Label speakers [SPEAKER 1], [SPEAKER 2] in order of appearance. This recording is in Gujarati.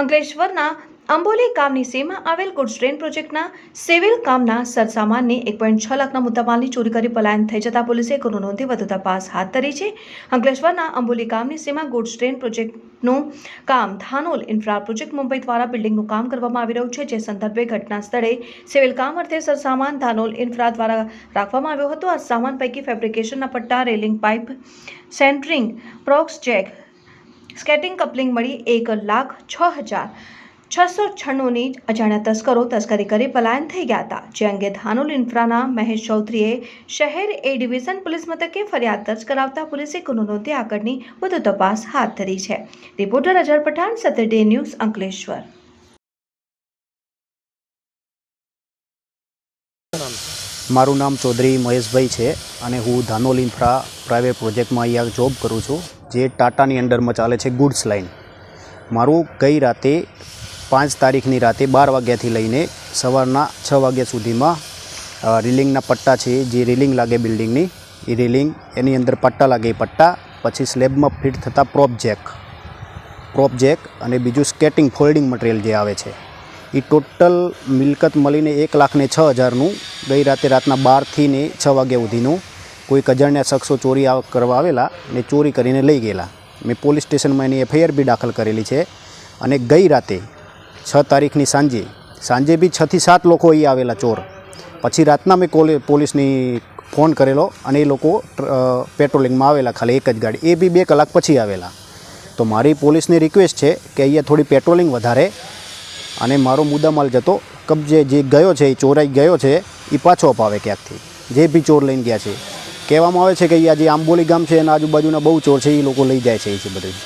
[SPEAKER 1] અંકલેશ્વરના અંબોલી ગામની સીમા આવેલ ગુડ્સ ટ્રેન પ્રોજેક્ટના સિવિલ કામના સરસામાનની એક પોઈન્ટ છ લાખના મુદ્દામાલની ચોરી કરી પલાયન થઈ જતા પોલીસે ગુનો નોંધી વધુ તપાસ હાથ ધરી છે. અંકલેશ્વરના અંબોલી ગામની સીમા ગુડ્સ ટ્રેન પ્રોજેક્ટનું કામ ધાનોલ ઇન્ફ્રા પ્રોજેક્ટ મુંબઈ દ્વારા બિલ્ડિંગનું કામ કરવામાં આવી રહ્યું છે. જે સંદર્ભે ઘટના સ્થળે સિવિલ કામ અર્થે સરસામાન ધાનોલ ઇન્ફ્રા દ્વારા રાખવામાં આવ્યો હતો. આ સામાન પૈકી ફેબ્રિકેશનના પટ્ટા, railing pipe, centering, પ્રોક્સ jack skating coupling મળી એક લાખ છ હજાર છસો છન્નુંની અજાણ્યા તસ્કરો તસ્કરી કરી પલાયન થઈ ગયા હતા. જે અંગે ધાનોલ ઇન્ફ્રાના મહેશ ચૌધરીએ શહેર એ ડિવિઝન પોલીસ મથકે ફરિયાદ દર્જ કરાવતા પોલીસે ગુનો નોંધી આગળની વધુ તપાસ હાથ ધરી છે. રિપોર્ટર અજર પઠાણ સત્તર ન્યૂઝ, અંકલેશ્વર.
[SPEAKER 2] મારું નામ ચૌધરી મહેશભાઈ છે અને હું ધાનોલ ઇન્ફ્રા પ્રાઇવેટ પ્રોજેક્ટમાં અહીંયા જોબ કરું છું. જે ટાટાની અંડરમાં ચાલે છે ગુડ્સ લાઇન મારું ગઈ રાતે પાંચ તારીખની રાતે બાર વાગ્યાથી લઈને સવારના છ વાગ્યા સુધીમાં રિલિંગના પટ્ટા છે, જે રેલિંગ લાગે બિલ્ડિંગની, એ રેલિંગ એની અંદર પટ્ટા લાગે, એ પટ્ટા પછી સ્લેબમાં ફિટ થતા પ્રોપ જેક. પ્રોપ જેક અને બીજું સ્કેટિંગ ફોલ્ડિંગ મટીરિયલ જે આવે છે. એ ટોટલ મિલકત મળીને એક લાખને છ હજારનું ગઈ રાતે રાતના બારથી ને છ વાગ્યા સુધીનું કોઈક અજાણ્યા શખ્સો ચોરી કરવા આવેલા ને ચોરી કરીને લઈ ગયેલા. મેં પોલીસ સ્ટેશનમાં એની એફઆઈઆર બી દાખલ કરેલી છે અને ગઈ રાતે છ તારીખની સાંજે સાંજે બી છથી સાત લોકો અહીં આવેલા ચોર. પછી રાતના મેં કોલે, પોલીસની ફોન કરેલો અને એ લોકો પેટ્રોલિંગમાં આવેલા, ખાલી એક જ ગાડી, એ બી બે કલાક પછી આવેલા. તો મારી પોલીસની રિક્વેસ્ટ છે કે અહીંયા થોડી પેટ્રોલિંગ વધારે અને મારો મુદ્દામાલ જતો, કબજે જે ગયો છે, એ ચોરાઈ ગયો છે એ પાછો અપાવે ક્યાંકથી. જે બી ચોર લઈને ગયા છે કહેવામાં આવે છે કે અહીંયા જે આંબોલી ગામ છે એના આજુબાજુના બહુ ચોર છે એ લોકો લઈ જાય છે એ બધું.